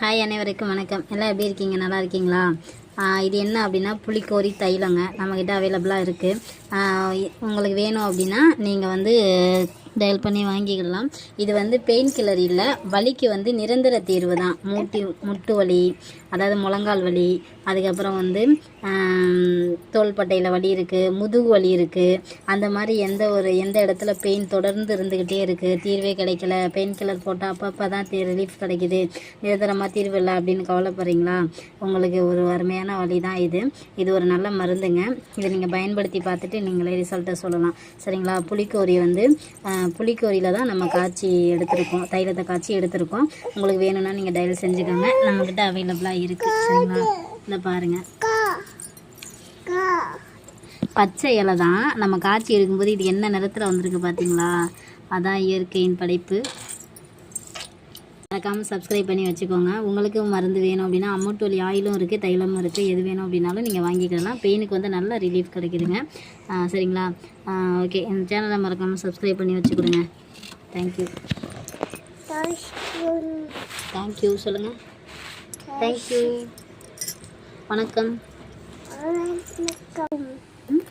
Hi அனைவருக்கும் வணக்கம். எல்லாம் எப்படி இருக்கீங்க? நல்லா இருக்கீங்களா? இது என்ன அப்படின்னா புளிக்கோரி தைலங்க. நம்மக்கிட்ட அவைலபிளாக இருக்குது உங்களுக்கு வேணும் அப்படின்னா நீங்கள் வந்து டயல் பண்ணி வாங்கிக்கலாம் இது வந்து பெயின் கில்லர் இல்லை வலிக்கு வந்து நிரந்தர தீர்வு தான். மூட்டி முட்டு வலி அதாவது முழங்கால் வலி அதுக்கப்புறம் வந்து தோள்பட்டையில் வலி இருக்குது முதுகு வலி இருக்குது அந்த மாதிரி எந்த ஒரு எந்த இடத்துல பெயின் தொடர்ந்து இருந்துக்கிட்டே இருக்குது தீர்வே கிடைக்கல பெயின் கில்லர் போட்டால் அப்பப்போ தான் ரிலீஃப் கிடைக்குது. நிரந்தரமாக தீர்வு இல்லை அப்படின்னு கவலைப்படுறீங்களா? உங்களுக்கு ஒரு அருமையான வழி தான் இது. இது ஒரு நல்ல மருந்துங்க. இதை நீங்கள் பயன்படுத்தி பார்த்துட்டு நீங்களே ரிசல்ட்டை சொல்லலாம். சரிங்களா? புளிக்கோரி வந்து புளிக்கோரியில் தான் நம்ம காய்ச்சி எடுத்திருக்கோம். தைலத்தை காய்ச்சி எடுத்திருக்கோம். உங்களுக்கு வேணும்னா நீங்கள் டயல் செஞ்சுக்கோங்க. நம்மக்கிட்ட அவைலபிளாக இருக்குது சரிங்களா? இந்த பாருங்கள் பச்சை இலை தான் நம்ம காய்ச்சி எடுக்கும்போது இது என்ன நிறத்தில் வந்திருக்கு பார்த்தீங்களா அதான் இயற்கையின் படைப்பு. மறக்காமல் சப்ஸ்கிரைப் பண்ணி வச்சுக்கோங்க. உங்களுக்கு மருந்து வேணும் அப்படின்னா அம்மட்டோலி ஆயிலும் இருக்குது தைலமும் இருக்குது எது வேணும் அப்படின்னாலும் நீங்கள் வாங்கிக்கலாம். பெயினுக்கு வந்து நல்ல ரிலீஃப் கிடைக்குதுங்க. சரிங்களா? ஓகே இந்த சேனலை மறக்காமல் சப்ஸ்கிரைப் பண்ணி வச்சுக்கொடுங்க. தேங்க்யூ தேங்க்யூ சொல்லுங்கள் தேங்க்யூ வணக்கம். ம்?